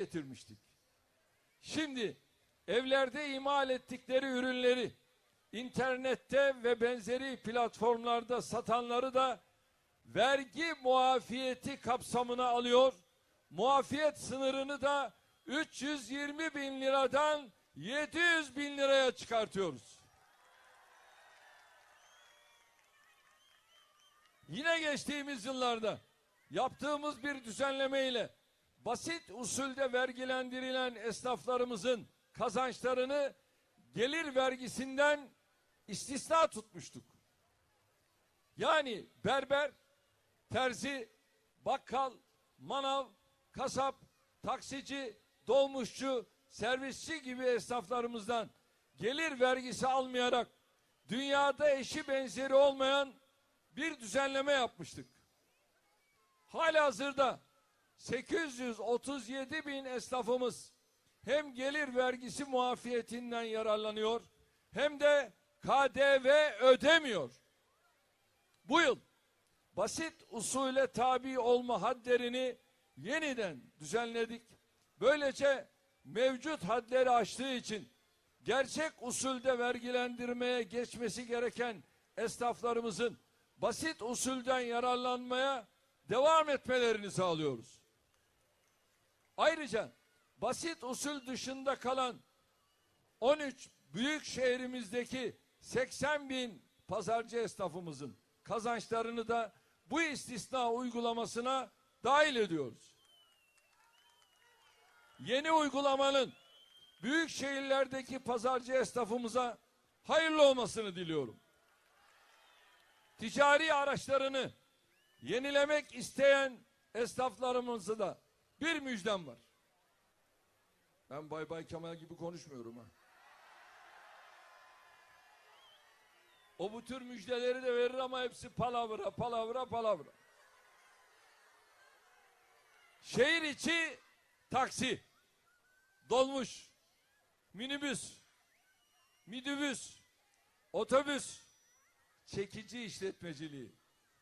getirmiştik. Şimdi evlerde imal ettikleri ürünleri internette ve benzeri platformlarda satanları da vergi muafiyeti kapsamına alıyor. Muafiyet sınırını da 320 bin liradan 700 bin liraya çıkartıyoruz. Yine geçtiğimiz yıllarda yaptığımız bir düzenleme ile basit usulde vergilendirilen esnaflarımızın kazançlarını gelir vergisinden istisna tutmuştuk. Yani berber, terzi, bakkal, manav, kasap, taksici, dolmuşçu, servisçi gibi esnaflarımızdan gelir vergisi almayarak dünyada eşi benzeri olmayan bir düzenleme yapmıştık. Halihazırda 837 bin esnafımız hem gelir vergisi muafiyetinden yararlanıyor hem de KDV ödemiyor. Bu yıl basit usule tabi olma hadlerini yeniden düzenledik. Böylece mevcut hadleri aştığı için gerçek usulde vergilendirmeye geçmesi gereken esnaflarımızın basit usulden yararlanmaya devam etmelerini sağlıyoruz. Ayrıca basit usul dışında kalan 13 büyük şehrimizdeki 80 bin pazarcı esnafımızın kazançlarını da bu istisna uygulamasına dahil ediyoruz. Yeni uygulamanın büyük şehirlerdeki pazarcı esnafımıza hayırlı olmasını diliyorum. Ticari araçlarını yenilemek isteyen esnaflarımızı da bir müjdem var. Ben Bay Bay Kemal gibi konuşmuyorum ha. O bu tür müjdeleri de verir ama hepsi palavra, palavra, palavra. Şehir içi taksi, dolmuş, minibüs, midibüs, otobüs, çekici işletmeciliği,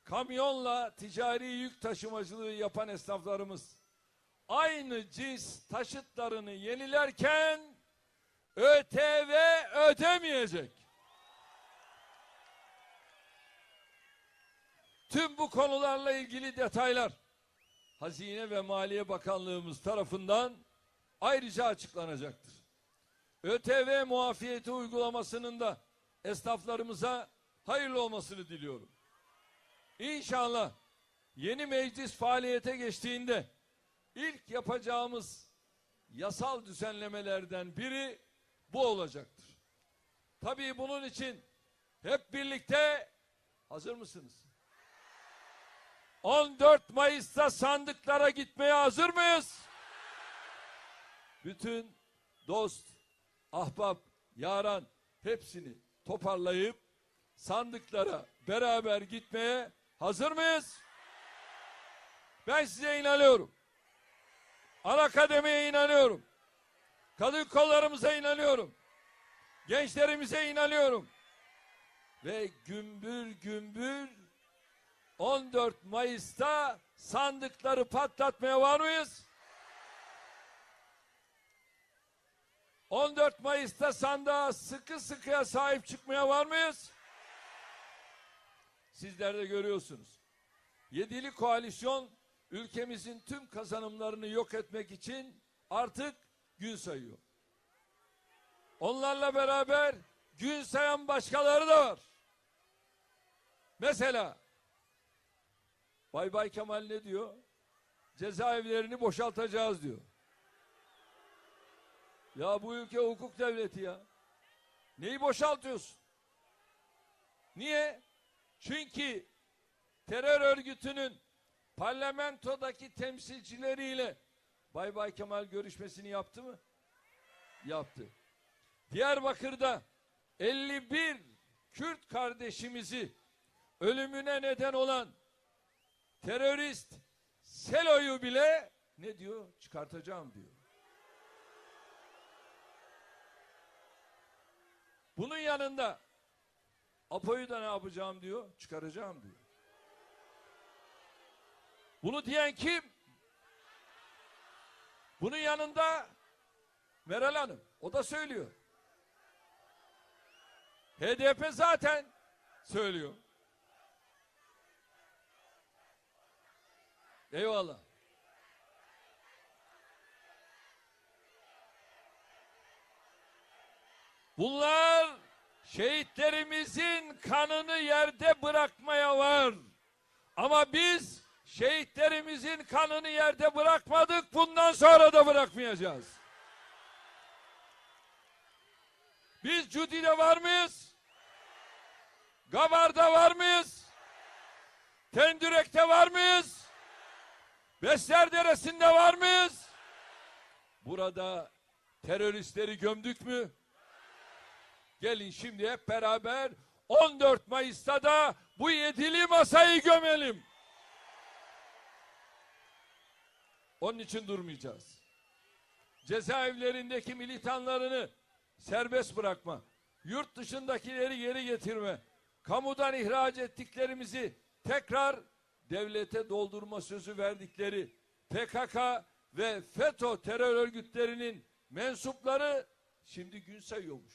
kamyonla ticari yük taşımacılığı yapan esnaflarımız aynı cins taşıtlarını yenilerken ÖTV ödemeyecek. Tüm bu konularla ilgili detaylar Hazine ve Maliye Bakanlığımız tarafından ayrıca açıklanacaktır. ÖTV muafiyeti uygulamasının da esnaflarımıza hayırlı olmasını diliyorum. İnşallah yeni meclis faaliyete geçtiğinde ilk yapacağımız yasal düzenlemelerden biri bu olacaktır. Tabii bunun için hep birlikte hazır mısınız? 14 Mayıs'ta sandıklara gitmeye hazır mıyız? Bütün dost, ahbap, yaran hepsini toparlayıp sandıklara beraber gitmeye hazır mıyız? Ben size inanıyorum. Ana kademeye inanıyorum. Kadın kollarımıza inanıyorum. Gençlerimize inanıyorum. Ve gümbür gümbür 14 Mayıs'ta sandıkları patlatmaya var mıyız? 14 Mayıs'ta sandığa sıkı sıkıya sahip çıkmaya var mıyız? Sizler de görüyorsunuz. Yedili koalisyon ülkemizin tüm kazanımlarını yok etmek için artık gün sayıyor. Onlarla beraber gün sayan başkaları da var. Mesela Bay Bay Kemal ne diyor? Cezaevlerini boşaltacağız diyor. Ya bu ülke hukuk devleti ya. Neyi boşaltıyorsun? Niye? Çünkü terör örgütünün parlamentodaki temsilcileriyle Bay Bay Kemal görüşmesini yaptı mı? Yaptı. Diyarbakır'da 51 Kürt kardeşimizi ölümüne neden olan terörist Selo'yu bile ne diyor? Çıkartacağım diyor. Bunun yanında Apo'yu da ne yapacağım diyor? Çıkaracağım diyor. Bunu diyen kim? Bunun yanında Meral Hanım o da söylüyor. HDP zaten söylüyor. Eyvallah. Bunlar şehitlerimizin kanını yerde bırakmaya var. Ama biz şehitlerimizin kanını yerde bırakmadık. Bundan sonra da bırakmayacağız. Biz Cudi'de var mıyız? Gabar'da var mıyız? Tendürek'te var mıyız? Besler Deresi'nde var mıyız? Burada teröristleri gömdük mü? Gelin şimdi hep beraber 14 Mayıs'ta da bu yedili masayı gömelim. Onun için durmayacağız. Cezaevlerindeki militanlarını serbest bırakma, yurt dışındakileri geri getirme, kamudan ihraç ettiklerimizi tekrar devlete doldurma sözü verdikleri PKK ve FETÖ terör örgütlerinin mensupları şimdi gün sayıyormuş.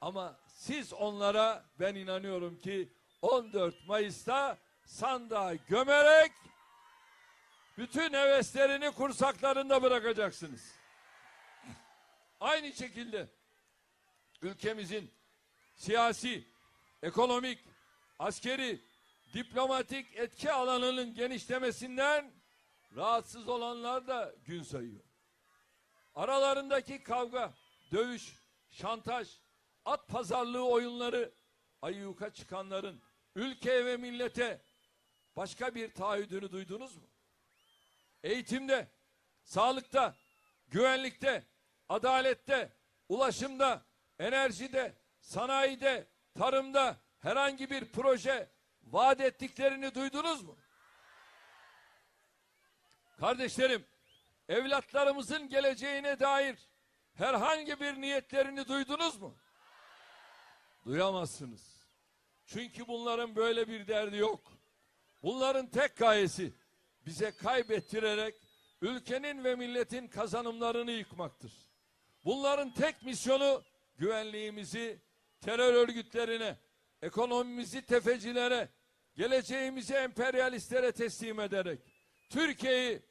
Ama siz onlara ben inanıyorum ki 14 Mayıs'ta sandığa gömerek bütün heveslerini kursaklarında bırakacaksınız. Aynı şekilde ülkemizin siyasi, ekonomik, askeri, diplomatik etki alanının genişlemesinden rahatsız olanlar da gün sayıyor. Aralarındaki kavga, dövüş, şantaj, at pazarlığı oyunları ayyuka çıkanların ülke ve millete başka bir taahhüdünü duydunuz mu? Eğitimde, sağlıkta, güvenlikte, adalette, ulaşımda, enerjide, sanayide, tarımda herhangi bir proje vaat ettiklerini duydunuz mu? Kardeşlerim, evlatlarımızın geleceğine dair herhangi bir niyetlerini duydunuz mu? Duyamazsınız. Çünkü bunların böyle bir derdi yok. Bunların tek gayesi bize kaybettirerek ülkenin ve milletin kazanımlarını yıkmaktır. Bunların tek misyonu güvenliğimizi terör örgütlerine, ekonomimizi tefecilere, geleceğimizi emperyalistlere teslim ederek Türkiye'yi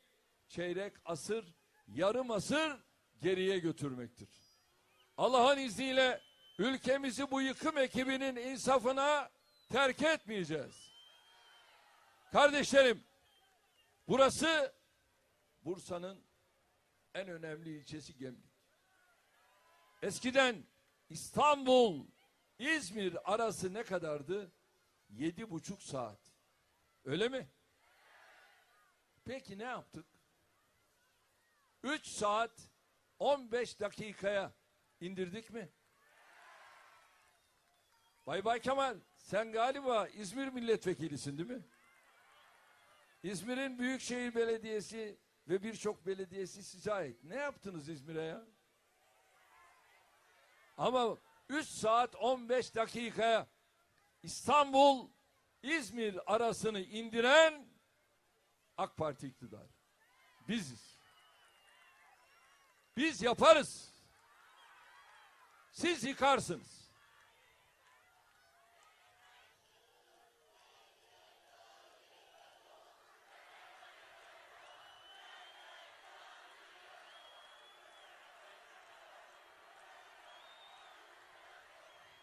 çeyrek asır, yarım asır geriye götürmektir. Allah'ın izniyle ülkemizi bu yıkım ekibinin insafına terk etmeyeceğiz. Kardeşlerim, burası Bursa'nın en önemli ilçesi Gemlik. Eskiden İstanbul, İzmir arası ne kadardı? Yedi buçuk saat. Öyle mi? Peki ne yaptık? Üç saat 15 dakikaya indirdik mi? Bay Bay Kemal sen galiba İzmir milletvekilisin değil mi? İzmir'in Büyükşehir Belediyesi ve birçok belediyesi size ait. Ne yaptınız İzmir'e ya? Ama 3 saat 15 dakikaya İstanbul İzmir arasını indiren AK Parti iktidarı. Biziz. Biz yaparız. Siz yıkarsınız.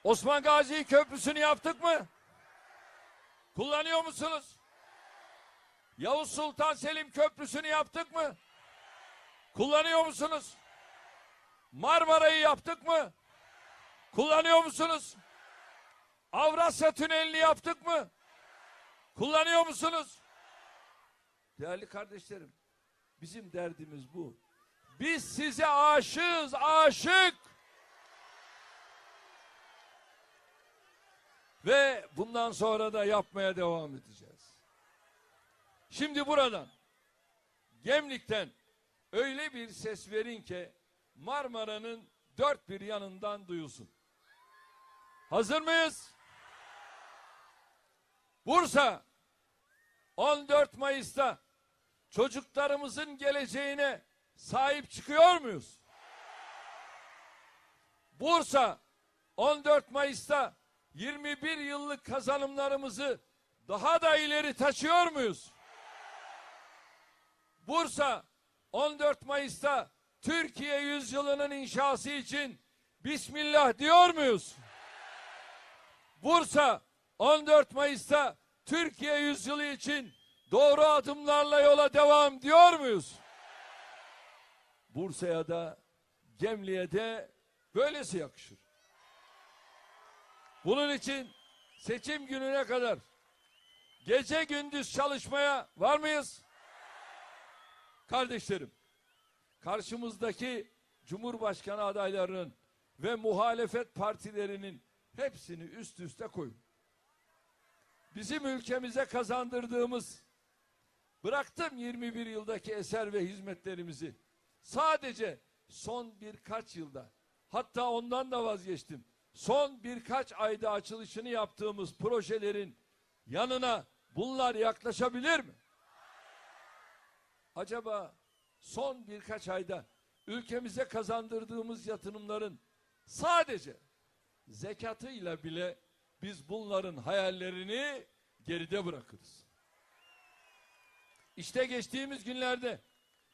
Osman Gazi Köprüsü'nü yaptık mı? Kullanıyor musunuz? Yavuz Sultan Selim Köprüsü'nü yaptık mı? Kullanıyor musunuz? Marmara'yı yaptık mı? Kullanıyor musunuz? Avrasya Tüneli'ni yaptık mı? Kullanıyor musunuz? Değerli kardeşlerim, bizim derdimiz bu. Biz size aşığız, aşık. Ve bundan sonra da yapmaya devam edeceğiz. Şimdi buradan Gemlik'ten öyle bir ses verin ki Marmara'nın dört bir yanından duyulsun. Hazır mıyız? Bursa 14 Mayıs'ta çocuklarımızın geleceğine sahip çıkıyor muyuz? Bursa 14 Mayıs'ta 21 yıllık kazanımlarımızı daha da ileri taşıyor muyuz? Bursa 14 Mayıs'ta Türkiye yüzyılının inşası için Bismillah diyor muyuz? Bursa 14 Mayıs'ta Türkiye yüzyılı için doğru adımlarla yola devam diyor muyuz? Bursa'ya da Gemli'ye de böylesi yakışır. Bunun için seçim gününe kadar gece gündüz çalışmaya var mıyız? Kardeşlerim, karşımızdaki Cumhurbaşkanı adaylarının ve muhalefet partilerinin hepsini üst üste koyun. Bizim ülkemize kazandırdığımız bıraktım 21 yıldaki eser ve hizmetlerimizi. Sadece son birkaç yılda hatta ondan da vazgeçtim. Son birkaç ayda açılışını yaptığımız projelerin yanına bunlar yaklaşabilir mi? Acaba son birkaç ayda ülkemize kazandırdığımız yatırımların sadece zekatıyla bile biz bunların hayallerini geride bırakırız. İşte geçtiğimiz günlerde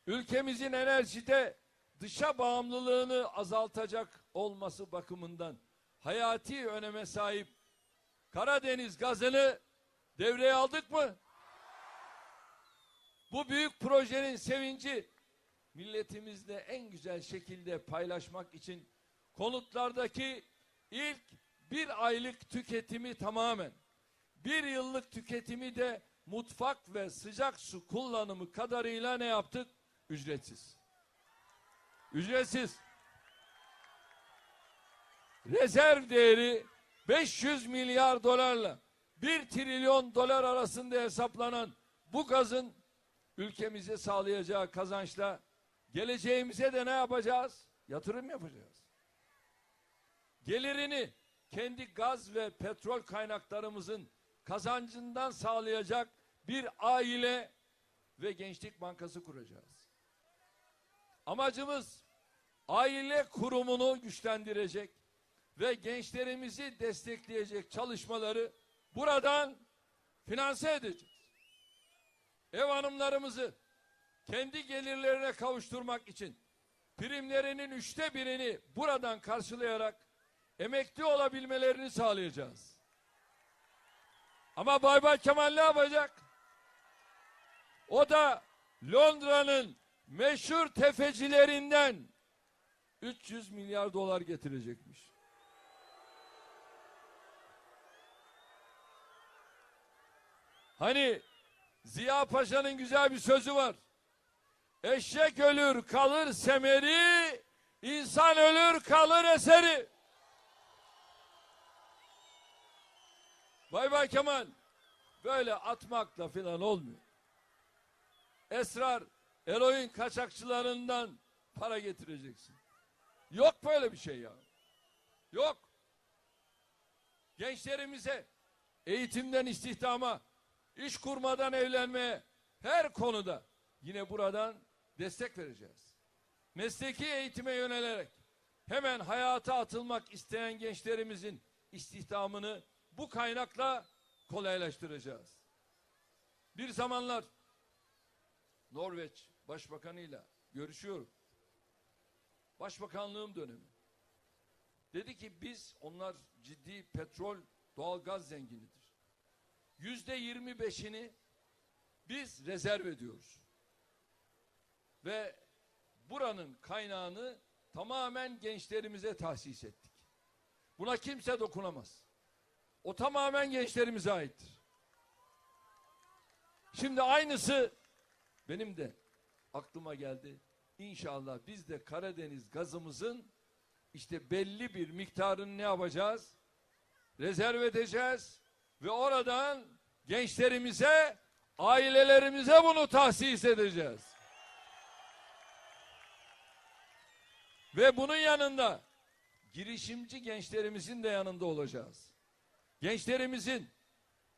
ülkemizin enerjide dışa bağımlılığını azaltacak olması bakımından hayati öneme sahip Karadeniz gazını devreye aldık mı? Bu büyük projenin sevinci milletimizle en güzel şekilde paylaşmak için konutlardaki ilk bir aylık tüketimi tamamen, bir yıllık tüketimi de mutfak ve sıcak su kullanımı kadarıyla ne yaptık? Ücretsiz. Ücretsiz. Rezerv değeri 500 milyar dolarla 1 trilyon dolar arasında hesaplanan bu gazın ülkemize sağlayacağı kazançla geleceğimize de ne yapacağız? Yatırım yapacağız. Gelirini kendi gaz ve petrol kaynaklarımızın kazancından sağlayacak bir aile ve gençlik bankası kuracağız. Amacımız aile kurumunu güçlendirecek ve gençlerimizi destekleyecek çalışmaları buradan finanse edeceğiz. Ev hanımlarımızı kendi gelirlerine kavuşturmak için primlerinin üçte birini buradan karşılayarak emekli olabilmelerini sağlayacağız. Ama Bay Bay Kemal ne yapacak? O da Londra'nın meşhur tefecilerinden 300 milyar dolar getirecekmiş. Hani Ziya Paşa'nın güzel bir sözü var. Eşek ölür kalır semeri, insan ölür kalır eseri. Bay Bay Kemal böyle atmakla filan olmuyor. Esrar, eroin kaçakçılarından para getireceksin. Yok böyle bir şey ya. Yok. Gençlerimize eğitimden istihdama, iş kurmadan evlenmeye her konuda yine buradan destek vereceğiz. Mesleki eğitime yönelerek hemen hayata atılmak isteyen gençlerimizin istihdamını bu kaynakla kolaylaştıracağız. Bir zamanlar Norveç Başbakanıyla görüşüyorum. Başbakanlığım dönemi. Dedi ki biz onlar ciddi petrol, doğalgaz zenginidir. Yüzde yirmi beşini biz rezerv ediyoruz. Ve buranın kaynağını tamamen gençlerimize tahsis ettik. Buna kimse dokunamaz. O tamamen gençlerimize aittir. Şimdi aynısı benim de aklıma geldi. İnşallah biz de Karadeniz gazımızın işte belli bir miktarını ne yapacağız? Rezerv edeceğiz ve oradan gençlerimize, ailelerimize bunu tahsis edeceğiz. Ve bunun yanında girişimci gençlerimizin de yanında olacağız. Gençlerimizin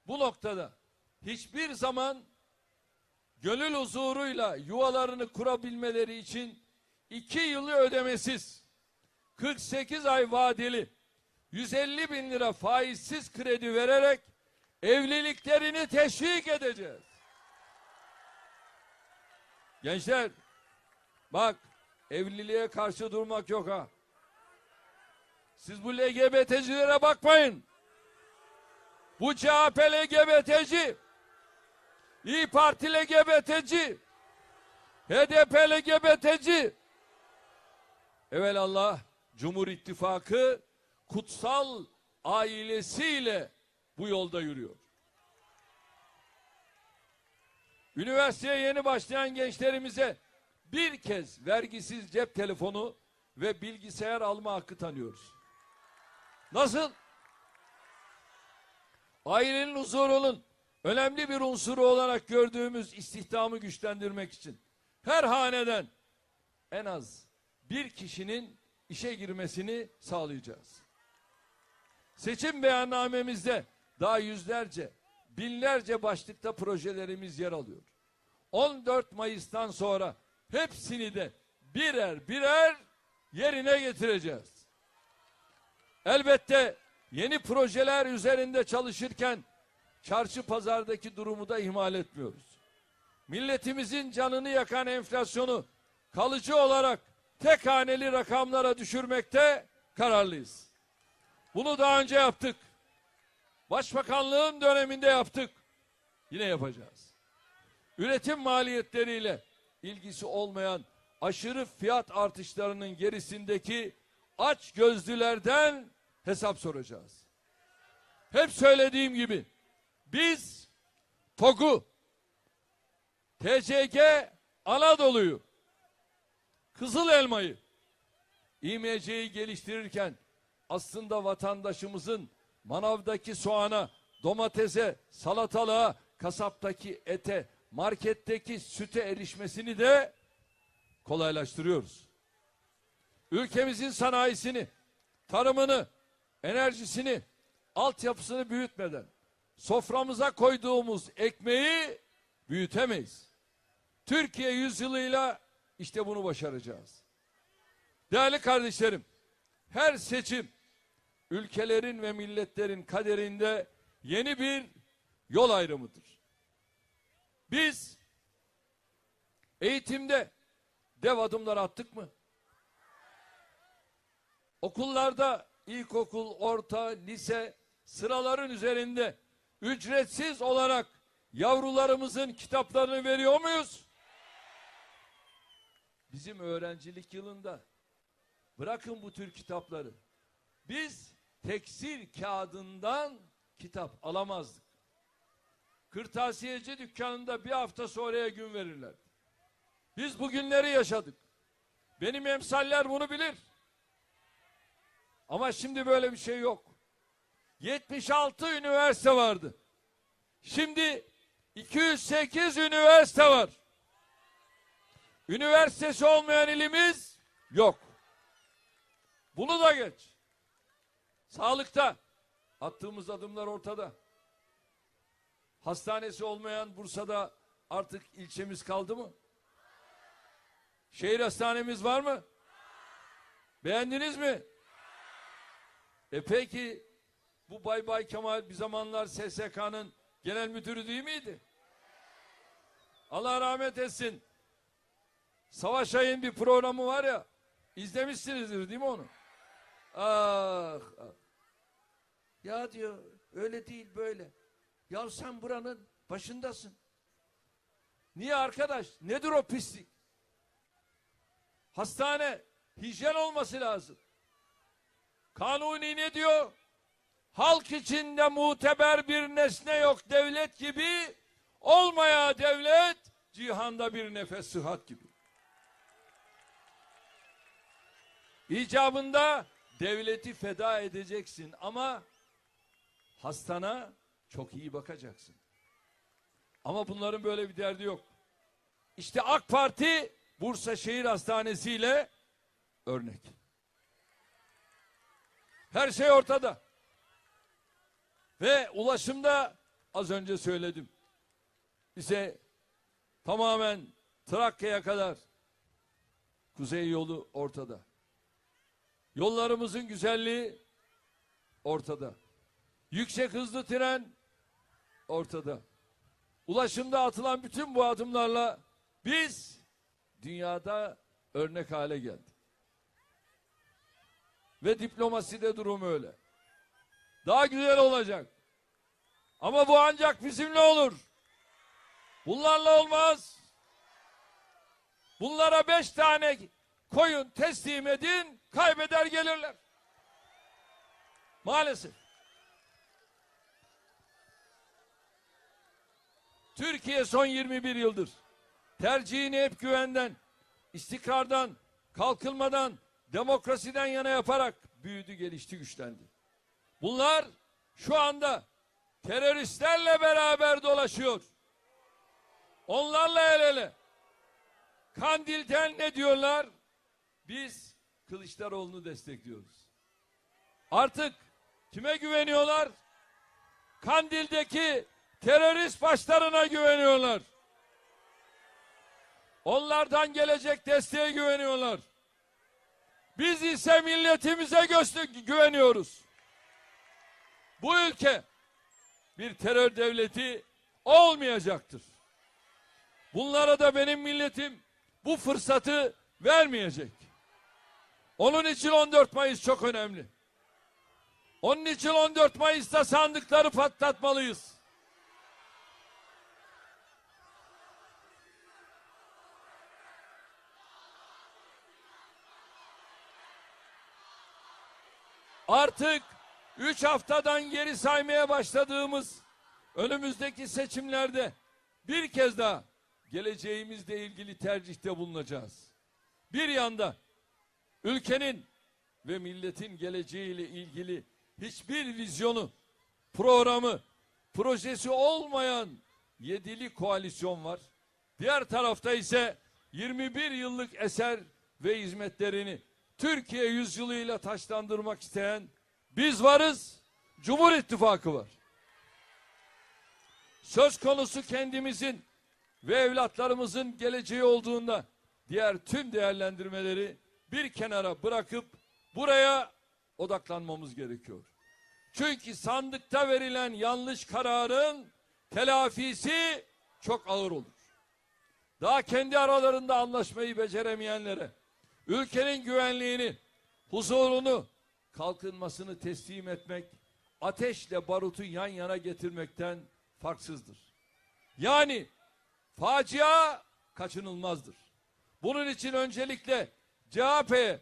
bu noktada hiçbir zaman gönül huzuruyla yuvalarını kurabilmeleri için iki yılı ödemesiz, 48 ay vadeli, 150 bin lira faizsiz kredi vererek evliliklerini teşvik edeceğiz. Gençler bak evliliğe karşı durmak yok ha. Siz bu LGBT'cilere bakmayın. Bu CHP LGBT'ci, İyi Parti LGBT'ci, HDP LGBT'ci. Evelallah Cumhur İttifakı kutsal ailesiyle bu yolda yürüyor. Üniversiteye yeni başlayan gençlerimize bir kez vergisiz cep telefonu ve bilgisayar alma hakkı tanıyoruz. Nasıl? Ailenin huzurunun önemli bir unsuru olarak gördüğümüz istihdamı güçlendirmek için her haneden en az bir kişinin işe girmesini sağlayacağız. Seçim beyannamemizde daha yüzlerce, binlerce başlıkta projelerimiz yer alıyor. 14 Mayıs'tan sonra hepsini de birer birer yerine getireceğiz. Elbette yeni projeler üzerinde çalışırken çarşı pazardaki durumu da ihmal etmiyoruz. Milletimizin canını yakan enflasyonu kalıcı olarak tek haneli rakamlara düşürmekte kararlıyız. Bunu daha önce yaptık. Başbakanlığın döneminde yaptık. Yine yapacağız. Üretim maliyetleriyle ilgisi olmayan aşırı fiyat artışlarının gerisindeki aç gözlülerden hesap soracağız. Hep söylediğim gibi biz TOG'u, TCG Anadolu'yu, Kızıl Elma'yı, İMC'yi geliştirirken aslında vatandaşımızın manavdaki soğana, domatese, salatalığa, kasaptaki ete, marketteki süte erişmesini de kolaylaştırıyoruz. Ülkemizin sanayisini, tarımını, enerjisini, altyapısını büyütmeden soframıza koyduğumuz ekmeği büyütemeyiz. Türkiye yüzyılıyla işte bunu başaracağız. Değerli kardeşlerim, her seçim ülkelerin ve milletlerin kaderinde yeni bir yol ayrımıdır. Biz eğitimde dev adımlar attık mı? Okullarda ilkokul, orta, lise sıraların üzerinde ücretsiz olarak yavrularımızın kitaplarını veriyor muyuz? Bizim öğrencilik yılında bırakın bu tür kitapları. Biz tekstil kağıdından kitap alamazdık. Kırtasiyeci dükkanında bir hafta sonraya gün verirler. Biz bu günleri yaşadık. Benim emsaller bunu bilir. Ama şimdi böyle bir şey yok. 76 üniversite vardı. Şimdi 208 üniversite var. Üniversitesi olmayan ilimiz yok. Bunu da geç. Sağlıkta attığımız adımlar ortada. Hastanesi olmayan Bursa'da artık ilçemiz kaldı mı? Şehir hastanemiz var mı? Beğendiniz mi? E peki bu Bay Bay Kemal bir zamanlar SSK'nın genel müdürü değil miydi? Allah rahmet etsin. Savaş Ay'ın bir programı var ya. izlemişsinizdir değil mi onu? Ah, ah. Ya diyor öyle değil böyle. Ya sen buranın başındasın. Niye arkadaş? Nedir o pislik? Hastane hijyen olması lazım. Kanuni ne diyor? Halk içinde muteber bir nesne yok devlet gibi. Olmaya devlet cihanda bir nefes sıhhat gibi. İcabında devleti feda edeceksin ama hastana çok iyi bakacaksın. Ama bunların böyle bir derdi yok. İşte AK Parti Bursa Şehir Hastanesi ile örnek. Her şey ortada. Ve ulaşımda az önce söyledim. Bize tamamen Trakya'ya kadar kuzey yolu ortada. Yollarımızın güzelliği ortada. Yüksek hızlı tren ortada. Ulaşımda atılan bütün bu adımlarla biz dünyada örnek hale geldik. Ve diplomaside durum öyle. Daha güzel olacak. Ama bu ancak bizimle olur. Bunlarla olmaz. Bunlara beş tane koyun teslim edin, kaybeder gelirler. Maalesef. Türkiye son 21 yıldır tercihini hep güvenden, istikrardan, kalkınmadan, demokrasiden yana yaparak büyüdü, gelişti, güçlendi. Bunlar şu anda teröristlerle beraber dolaşıyor. Onlarla el ele. Kandil'den ne diyorlar? Biz Kılıçdaroğlu'nu destekliyoruz. Artık kime güveniyorlar? Kandil'deki terörist başlarına güveniyorlar. Onlardan gelecek desteğe güveniyorlar. Biz ise milletimize güveniyoruz. Bu ülke bir terör devleti olmayacaktır. Bunlara da benim milletim bu fırsatı vermeyecek. Onun için 14 Mayıs çok önemli. Onun için 14 Mayıs'ta sandıkları patlatmalıyız. Artık 3 haftadan geri saymaya başladığımız önümüzdeki seçimlerde bir kez daha geleceğimizle ilgili tercihte bulunacağız. Bir yanda ülkenin ve milletin geleceğiyle ilgili hiçbir vizyonu, programı, projesi olmayan yedili koalisyon var. Diğer tarafta ise 21 yıllık eser ve hizmetlerini Türkiye yüzyılıyla taşlandırmak isteyen biz varız, Cumhur İttifakı var. Söz konusu kendimizin ve evlatlarımızın geleceği olduğunda diğer tüm değerlendirmeleri bir kenara bırakıp buraya odaklanmamız gerekiyor. Çünkü sandıkta verilen yanlış kararın telafisi çok ağır olur. Daha kendi aralarında anlaşmayı beceremeyenlere ülkenin güvenliğini, huzurunu, kalkınmasını teslim etmek ateşle barutu yan yana getirmekten farksızdır. Yani facia kaçınılmazdır. Bunun için öncelikle CHP'ye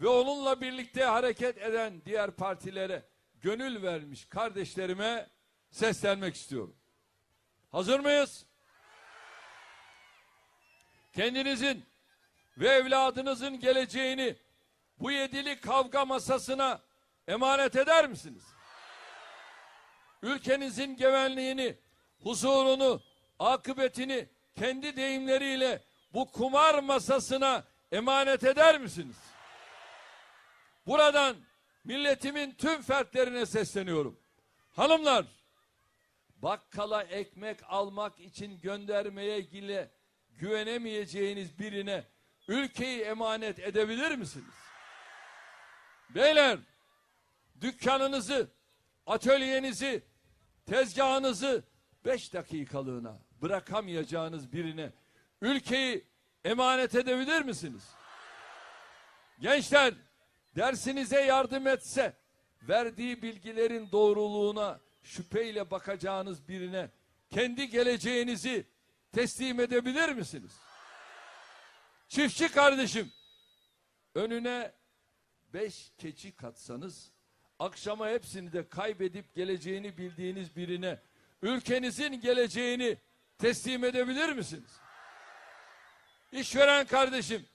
ve onunla birlikte hareket eden diğer partilere gönül vermiş kardeşlerime seslenmek istiyorum. Hazır mıyız? Kendinizin ve evladınızın geleceğini bu yedili kavga masasına emanet eder misiniz? Ülkenizin güvenliğini, huzurunu, akıbetini kendi deyimleriyle bu kumar masasına emanet eder misiniz? Buradan milletimin tüm fertlerine sesleniyorum. Hanımlar, bakkala ekmek almak için göndermeye gile güvenemeyeceğiniz birine ülkeyi emanet edebilir misiniz? Beyler, dükkanınızı, atölyenizi, tezgahınızı beş dakikalığına bırakamayacağınız birine ülkeyi emanet edebilir misiniz? Gençler, dersinize yardım etse, verdiği bilgilerin doğruluğuna şüpheyle bakacağınız birine kendi geleceğinizi teslim edebilir misiniz? Çiftçi kardeşim, önüne beş keçi katsanız, akşama hepsini de kaybedip geleceğini bildiğiniz birine, ülkenizin geleceğini teslim edebilir misiniz? İşveren kardeşim,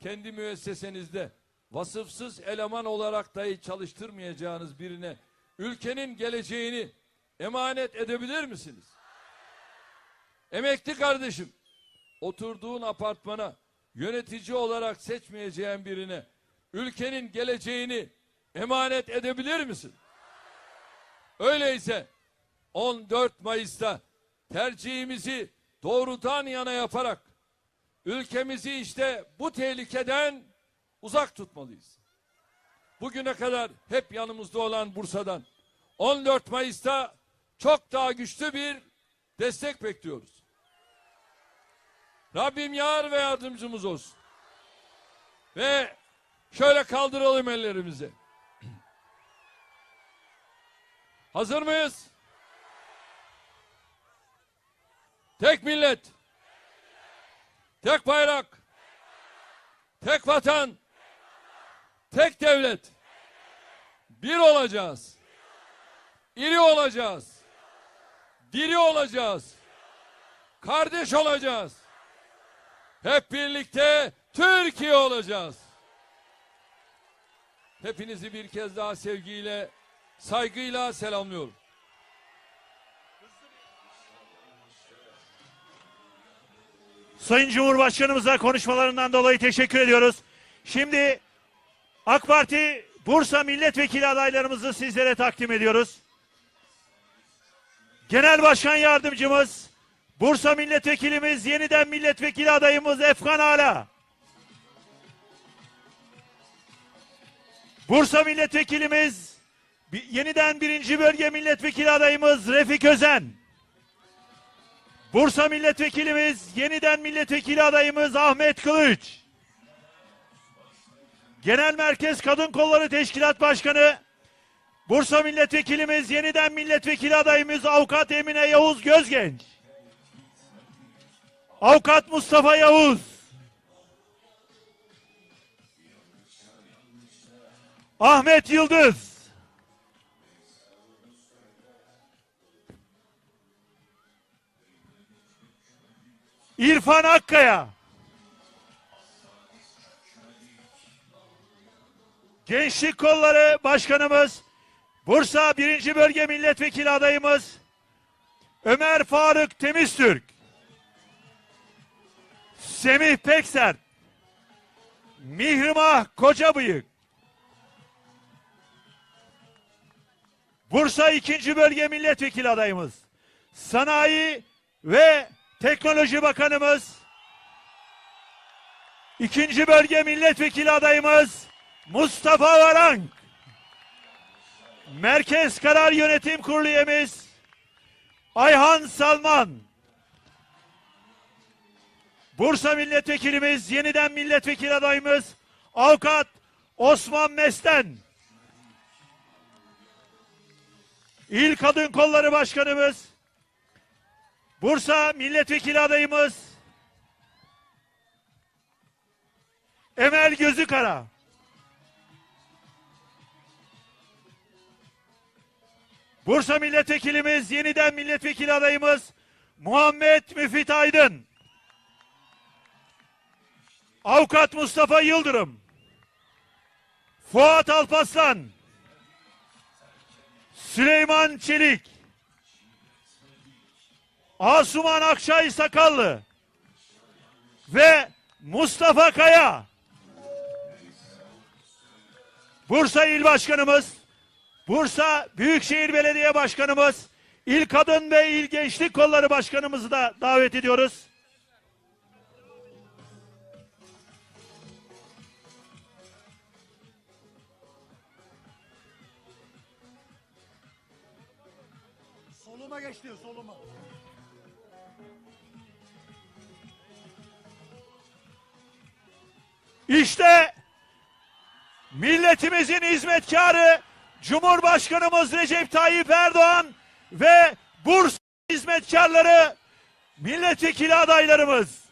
kendi müessesenizde vasıfsız eleman olarak dahi çalıştırmayacağınız birine ülkenin geleceğini emanet edebilir misiniz? Emekli kardeşim, oturduğun apartmana yönetici olarak seçmeyeceğin birine ülkenin geleceğini emanet edebilir misin? Öyleyse 14 Mayıs'ta tercihimizi doğrudan yana yaparak ülkemizi işte bu tehlikeden uzak tutmalıyız. Bugüne kadar hep yanımızda olan Bursa'dan 14 Mayıs'ta çok daha güçlü bir destek bekliyoruz. Rabbim yar ve yardımcımız olsun. Ve şöyle kaldıralım ellerimizi. Hazır mıyız? Tek millet. Tek bayrak. Tek vatan. Tek devlet. Bir olacağız. İri olacağız. Diri olacağız. Kardeş olacağız. Hep birlikte Türkiye olacağız. Hepinizi bir kez daha sevgiyle, saygıyla selamlıyorum. Sayın Cumhurbaşkanımıza konuşmalarından dolayı teşekkür ediyoruz. Şimdi AK Parti Bursa milletvekili adaylarımızı sizlere takdim ediyoruz. Genel Başkan Yardımcımız, Bursa milletvekilimiz, yeniden milletvekili adayımız Efkan Ala. Bursa milletvekilimiz, yeniden birinci bölge milletvekili adayımız Refik Özen. Bursa milletvekilimiz, yeniden milletvekili adayımız Ahmet Kılıç. Genel Merkez Kadın Kolları Teşkilat Başkanı, Bursa milletvekilimiz, yeniden milletvekili adayımız Avukat Emine Yavuz Gözgenç. Avukat Mustafa Yavuz. Ahmet Yıldız. İrfan Akkaya. Gençlik Kolları Başkanımız, Bursa 1. Bölge Milletvekili adayımız Ömer Faruk Temiztürk. Semih Pekser. Mihrimah Kocabıyık. Bursa 2. Bölge Milletvekili adayımız Sanayi ve Teknoloji Bakanımız İkinci bölge milletvekili adayımız Mustafa Varank. Merkez Karar Yönetim Kurulu üyemiz Ayhan Salman. Bursa milletvekilimiz, yeniden milletvekili adayımız Avukat Osman Mesten. İl Kadın Kolları Başkanımız Bursa milletvekili adayımız Emel Gözükara. Bursa milletvekilimiz, yeniden milletvekili adayımız Muhammed Müfit Aydın. Avukat Mustafa Yıldırım. Fuat Alpaslan. Süleyman Çelik. Asuman Akçay Sakallı ve Mustafa Kaya. Bursa İl Başkanımız, Bursa Büyükşehir Belediye Başkanımız, İl Kadın ve İl Gençlik Kolları Başkanımızı da davet ediyoruz. Soluma geç diyor soluma. İşte milletimizin hizmetkarı Cumhurbaşkanımız Recep Tayyip Erdoğan ve Bursa hizmetkarları milletvekili adaylarımız.